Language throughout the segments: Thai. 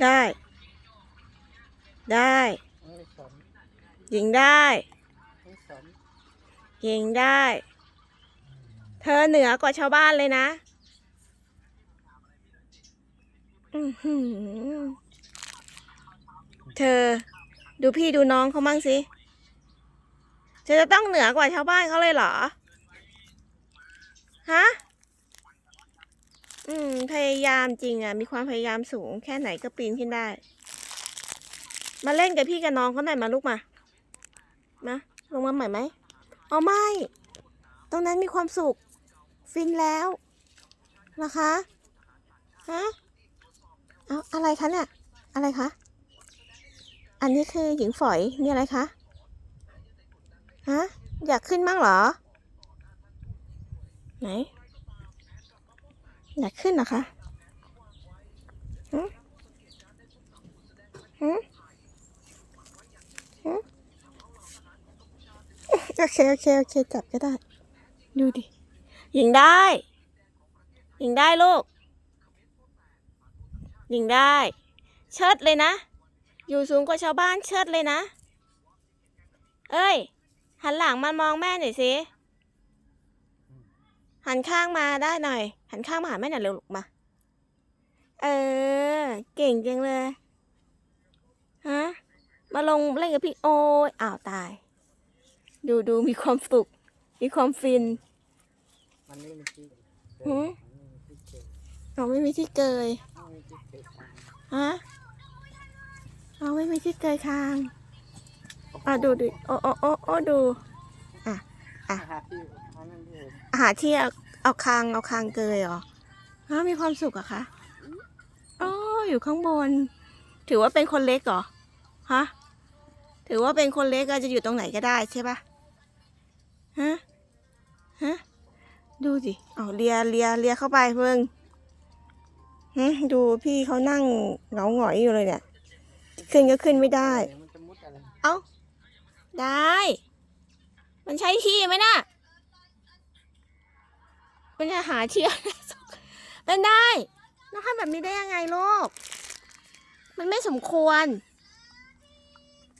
ได้ ได้ยิงได้ยิงได้ เธอเหนือกว่าชาวบ้านเลยนะเธอ ดูพี่ดูน้องเขามั่งสิเธอจะต้องเหนือกว่าชาวบ้านเขาเลยเหรอ ฮะ พยายามจริงอะ มีความพยายามสูง แค่ไหนก็ปีนขึ้นได้ มาเล่นกับพี่กับน้องเขาหน่อยมาลูกมา มาลงมาใหม่ไหมอ๋อไม่ ตรงนั้นมีความสุข ฟินแล้วนะคะฮะเอาอะไรคะเนี่ย อะไรคะ อันนี้คือหญิงฝอย มีอะไรคะ ฮะ อยากขึ้นบ้างเหรอ ไหน อยากขึ้นเหรอคะหืมหืมหืมโอเค โอเค โอเค จับก็ได้ ดูดิ ยิงได้ ยิงได้ลูก ยิงได้ เชิดเลยนะ อยู่สูงกว่าชาวบ้านเชิดเลยนะ เอ้ย หันหลังมามองแม่หน่อยสิ หันข้างมาได้หน่อย หันข้างมาหาแม่หน่อยเร็วลูกมา เออ เก่งจังเลย ฮะ มาลงเล่นกับพี่โอ้ยอ้าวตาย ดูดูมีความสุข มีความฟินมันไม่มีที่หืมมันไม่มีที่เกยเราไม่มีที่เกยไม่มีที่เกยทางฮะเราไม่มีที่เกยคางอะดูดิ โอ้โอ้โอ้โอ้ดูอะ อะหาที่อันนั้นที่หาที่เอาเอาคางเอาคางเกยเหรอฮะมีความสุขเหรอะคะอ๋ออยู่ข้างบน ถือว่าเป็นคนเล็กเหรอฮะถือว่าเป็นคนเล็กก็จะอยู่ตรงไหนก็ได้ใช่ปะฮะฮะดูสิเอาเลียเลียเลียเข้าไปเพิ่งหึดูพี่เขานั่งเหงาหงอยอยู่เลยเนี่ย ขึ้นก็ขึ้นไม่ได้ เดี๋ยวมันจะมุดอะไร เอ้า ได้ มันใช้ที่ไหมน่ะมันจะหาที่เป็นได้น้องทำแบบนี้ได้ยังไงลูก มันไม่สมควร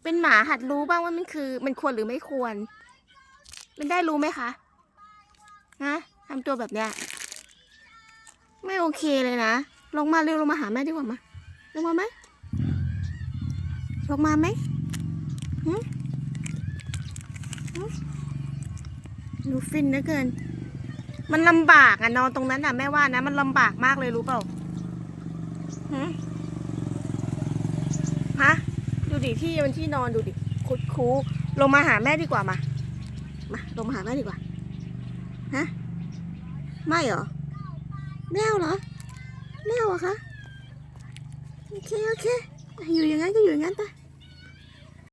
เป็นหมาหัดรู้บ้างว่ามันคือ มันควรหรือไม่ควร มันได้รู้ไหมคะ ฮะทำตัวแบบเนี้ย ไม่โอเคเลยนะ ลงมาเร็วลงมาหาแม่ดีกว่ามา ลงมาไหม ลงมาไหม ดูฟินเหลือเกิน มันลำบากอะนอนตรงนั้นอะแม่ว่านะ มันลำบากมากเลยรู้เปล่าฮะฮะดูดิที่มันที่นอนดูดิคุดคูลงมาหาแม่ดีกว่ามา มาลงมาหาแม่ดีกว่า ฮะ ไม่เหรอแมวเหรอแมวเหรอคะ โอเค โอเค อยู่อย่างนั้นก็อยู่อย่างนั้นไป